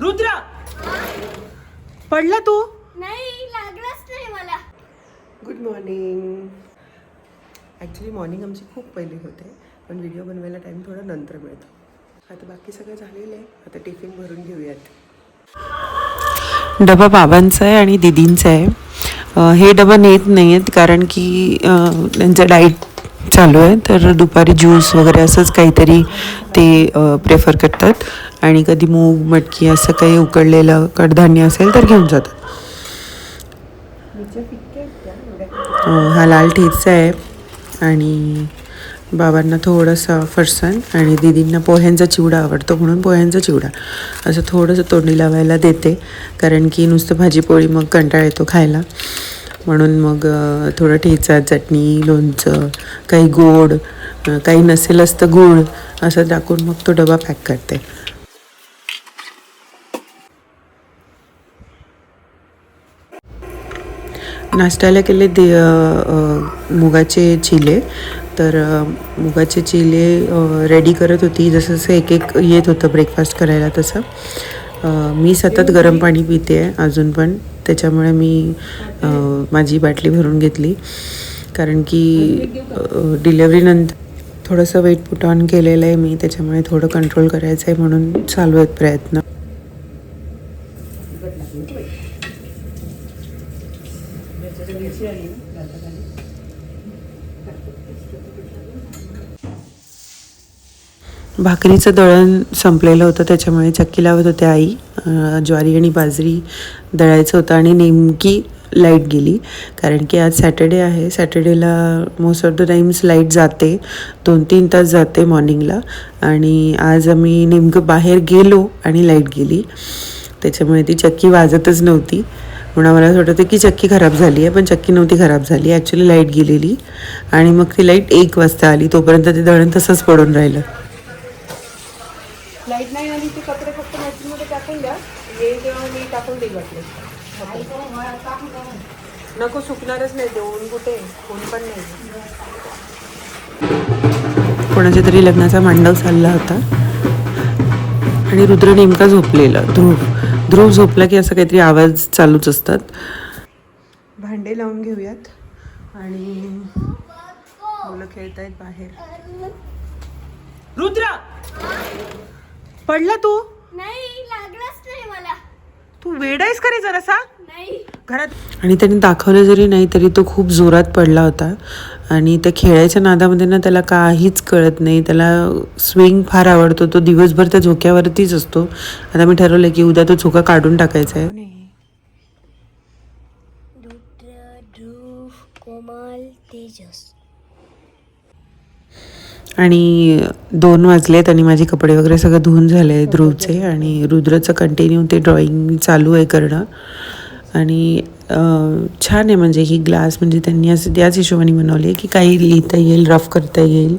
रुद्र! पडला तू? नाही लागलाच नाही मला. गुड मॉर्निंग ॲक्च्युली मॉर्निंग आमची खूप पहिली होते पण व्हिडिओ बनवायला टाईम थोडा नंतर मिळतो. आता बाकी सगळं झालेलं आहे. आता टिफिन भरून घेऊयात. डबा बाबांचा आहे आणि दिदींचा आहे. हे डबा नेत नाही आहेत कारण की त्यांचं डाईट चालू आहे. तर दुपारी ज्यूस वगैरे असंच काहीतरी ते प्रेफर करतात. आणि कधी मूग मटकी असं काही उकडलेलं कडधान्य असेल तर घेऊन जातात. हा लाल ठेचा आहे. आणि बाबांना थोडंसं फरसाण आणि दीदींना पोह्यांचा चिवडा आवडतो म्हणून पोह्यांचा चिवडा. असं थोडंसं तोंडी लावायला देते. कारण की नुसतं भाजीपोळी मग कंटाळ येतो खायला. म्हणून मग थोडं ठेचा चटणी लोणचं काही गोड काही नसेल असतं गूळ असं टाकून मग तो डबा पॅक करते. नाश्त्याला केले दे मुगाचे चिले. तर मुगाचे चिले रेडी करत होती. जसं जसं एक एक येत होतं ब्रेकफास्ट करायला तसं. मी सतत गरम पाणी पिते आहे अजून पण. त्याच्यामुळे मी माझी बाटली भरून घेतली. कारण की डिलेवरीनंतर थोडंसं वेट पुट ऑन केलेलं आहे मी त्याच्यामुळे थोडं कंट्रोल करायचं आहे म्हणून चालू आहेत प्रयत्न. भाकरीचं दळण संपलेलं होतं त्याच्यामुळे चक्की लावत होते आई ज्वारी आणि बाजरी दळायचं होतं आणि नेमकी लाइट गेली. कारण की आज सॅटर्डे आहे सॅटर्डेला most of the times light जाते दोन तीन तास जाते मॉर्निंगला. आणि आज आम्ही नेमकं बाहेर गेलो आणि लाइट गेली. त्याच्यामुळे ती चक्की वाजतच नव्हती. म्हणून आम्हाला असं वाटतं की चक्की खराब झाली आहे पण चक्की नव्हती खराब झाली. ॲक्च्युली लाइट गेलेली. आणि मग ती लाइट एक वाजता आली तोपर्यंत ते दळण तसंच पडून राहिलं लाइट नाही आली ते कपडे फक्त मशीनमध्ये टाकून द्या येईल तेव्हा मी टाकून देईल वाटले नको सुकणारच नाही ते ऊन कुठे ऊन पण नाही. कोणाच्या तरी लग्नाचा मांडव चालला होता. आणि रुद्र नेमका झोपलेला. ध्रुव ध्रुव झोपला की असं काहीतरी आवाज चालूच असतात. भांडे लावून घेऊयात. आणि मुलं खेळतायत बाहेर. रुद्र! पडला तू? नाही लागलाच नाही मला. तू वेडायस का रे जरासा? नाही. घरात आणि त्याने दाखवलं जरी नाही तरी तो खूप जोरात पडला होता. आणि त्या खेळायच्या नादामध्ये ना त्याला काहीच कळत नाही. त्याला स्विंग फार आवडतो. तो दिवसभर त्या झोक्यावरतीच असतो. आता मी ठरवलं की उद्या तो झोका काढून टाकायचा आहे. रुद्र ध्रुव कोमल तेजस. आणि दोन वाजलेत आणि माझे कपडे वगैरे सगळं धुवून झाले ध्रुवचे आणि रुद्रचं कंटिन्यू ते ड्रॉइंग चालू आहे करणं. आणि छान आहे म्हणजे ही ग्लास म्हणजे त्यांनी असं त्याच हिशोबाने बनवली आहे की काही लिहिता येईल रफ करता येईल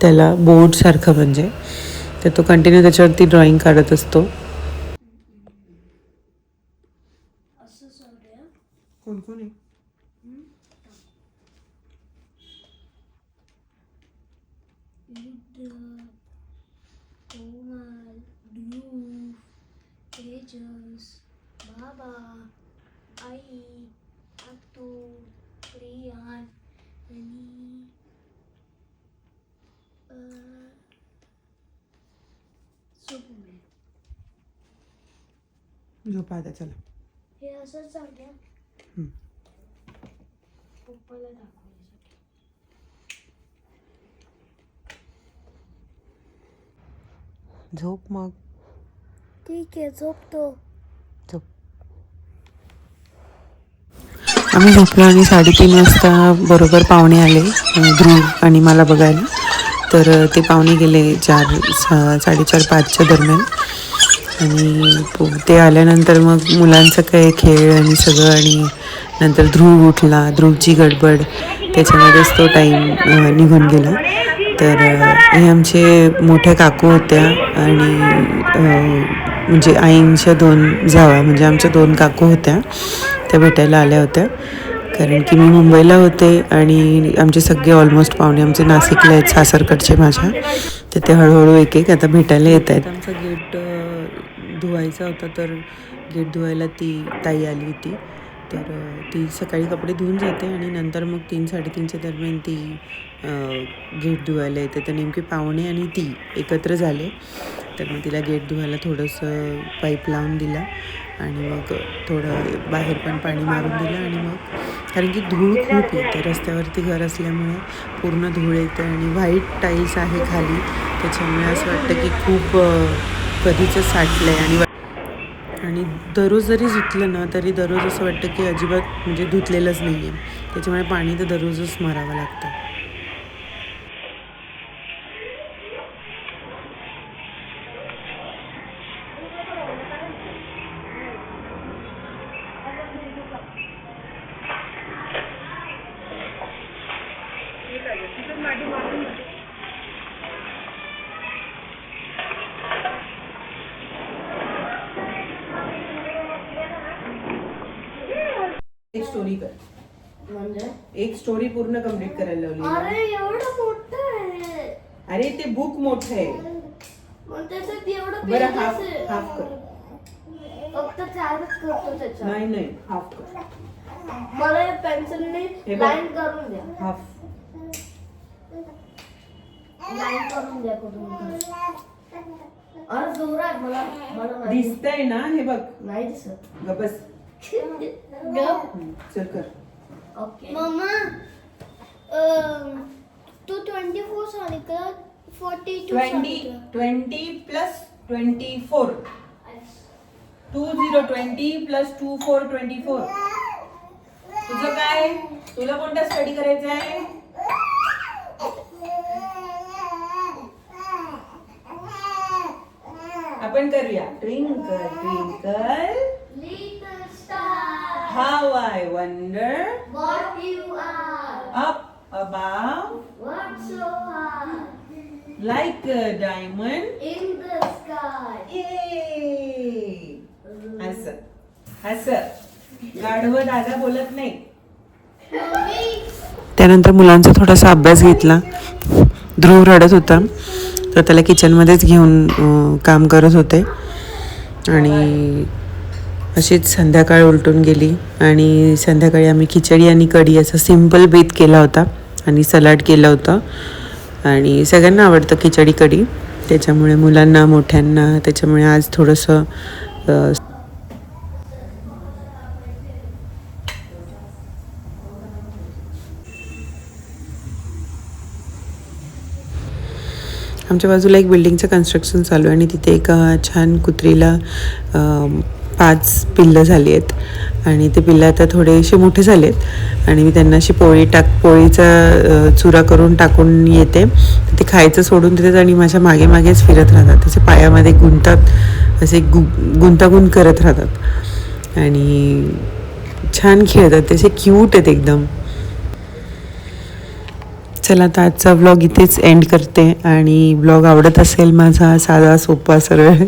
त्याला बोर्डसारखं म्हणजे. तर तो कंटिन्यू त्याच्यावरती ड्रॉइंग काढत असतो. रुद्र कोमल ध्रुव तेजस बाबा आई आतू प्रियान आणि. झोपा आता चला हे असं चाललं हम्म. पप्पाला झोप मग. ठीक आहे झोपतो. झोप. आम्ही झोपलो आणि साडेतीन वाजता बरोबर पाहुणे आले ध्रुव आणि मला बघायला. तर ते पाहुणे गेले चार सा- साडेचार पाचच्या दरम्यान. आणि ते आल्यानंतर मग मुलांचं काय खेळ आणि सगळं आणि नंतर ध्रुव उठला. ध्रुवची गडबड त्याच्यामध्येच तो टाईम निघून गेला. तर हे आमचे मोठ्या काकू होत्या आणि म्हणजे आईंच्या दोन जावा म्हणजे आमच्या दोन काकू होत्या त्या भेटायला आल्या होत्या. कारण की मी मुंबईला होते आणि आमचे सगळे ऑलमोस्ट पाहुणे आमचे नाशिकला आहेत सासरकडचे माझ्या. तर ते हळूहळू एक एक आता भेटायला येत आहेत. आमचं गेट धुवायचा होता तर गेट धुवायला ती ताई आली होती. तर ती सकाळी कपडे धुवून जाते आणि नंतर मग तीन साडेतीनच्या दरम्यान ती गेट धुवायला येते. तर नेमके पाहुणे आणि ती एकत्र झाले. तर मग तिला गेट धुवायला थोडंसं पाईप लावून दिला आणि मग थोडं बाहेर पण पाणी मारून दिलं आणि मग कारण की धूळ खूप येते. रस्त्यावरती घर असल्यामुळे पूर्ण धूळ येते आणि व्हाईट टाईल्स आहे खाली. त्याच्यामुळे असं वाटतं की खूप अ, कधीचं साठलं आहे आणि आणि दररोज जरी धुतलं ना तरी दररोज असं वाटतं की अजिबात म्हणजे धुतलेलंच नाही आहे त्याच्यामुळे पाणी तर दररोजच मारावं लागतं. एक स्टोरी कर. म्हणजे? एक स्टोरी पूर्ण कंप्लीट करायला लावली अरे एवढं मोठं आहे. अरे ते बुक मोठं आहे. मग त्याच्यात एवढं बरं pages हाफ आहे. हाफ कर. फक्त चारच करतो त्याच्यात. नाही नाही हाफ कर. मला पेन्सिलने हे बघ. लाईन करून द्या. हाफ लाईन करून द्या कुठून अरे जोरात मला दिसतंय ना हे बघ. नाही दिसत. बस. चल कर ओके मम्मा तू ट्वेंटी फोर सांगितलं forty two twenty twenty plus twenty four two zero twenty plus two four twenty four तुझं काय? तुला कोणता स्टडी करायचा आहे? आपण करूया. Twinkle twinkle how I wonder what you are, up above what so high like diamond in the sky. असं असं गाढव दादा बोलत नाही. त्यानंतर मुलांचा थोडासा अभ्यास घेतला. ध्रुव रडत होता. तर त्याला किचनमध्येच घेऊन काम करत होते. आणि अशीच संध्याकाळ उलटून गेली आणि संध्याकाळी आम्ही खिचडी आणि कढी असा सिंपल बेत केला होता आणि सलाड केलं होतं. आणि सगळ्यांना आवडतं खिचडी कढी. त्याच्यामुळे मुलांना मोठ्यांना त्याच्यामुळे आज थोडंसं आमच्या बाजूला एक बिल्डिंगचं कन्स्ट्रक्शन चालू आहे आणि तिथे एक छान कुत्रीला पाच पिल्लं झाली आहेत आणि ते पिल्लं आता थोडेसे मोठे झाले आहेत आणि मी त्यांना अशी पोळी टाक पोळीचा चुरा करून टाकून येते. ते खायचं सोडून देतात आणि माझ्या मागे मागेच फिरत राहतात. त्याच्या पायामध्ये गुंतात असे गु गुंतागुंत करत राहतात. आणि छान खेळतात. त्याचे क्यूट आहेत एकदम. चला तर आजचा व्लॉग इथेच एंड करते आणि ब्लॉग आवडत असेल माझा साधा सोपा सरळ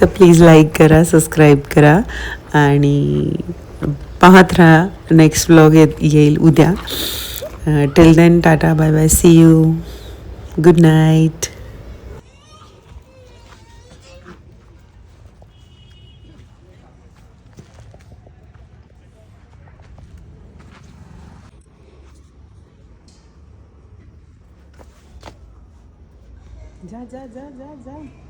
तर प्लीज लाईक करा सबस्क्राईब करा आणि पाहत राहा. नेक्स्ट ब्लॉग येत येईल उद्या. Till then tata bye bye see you good night যা যা যা যা যা।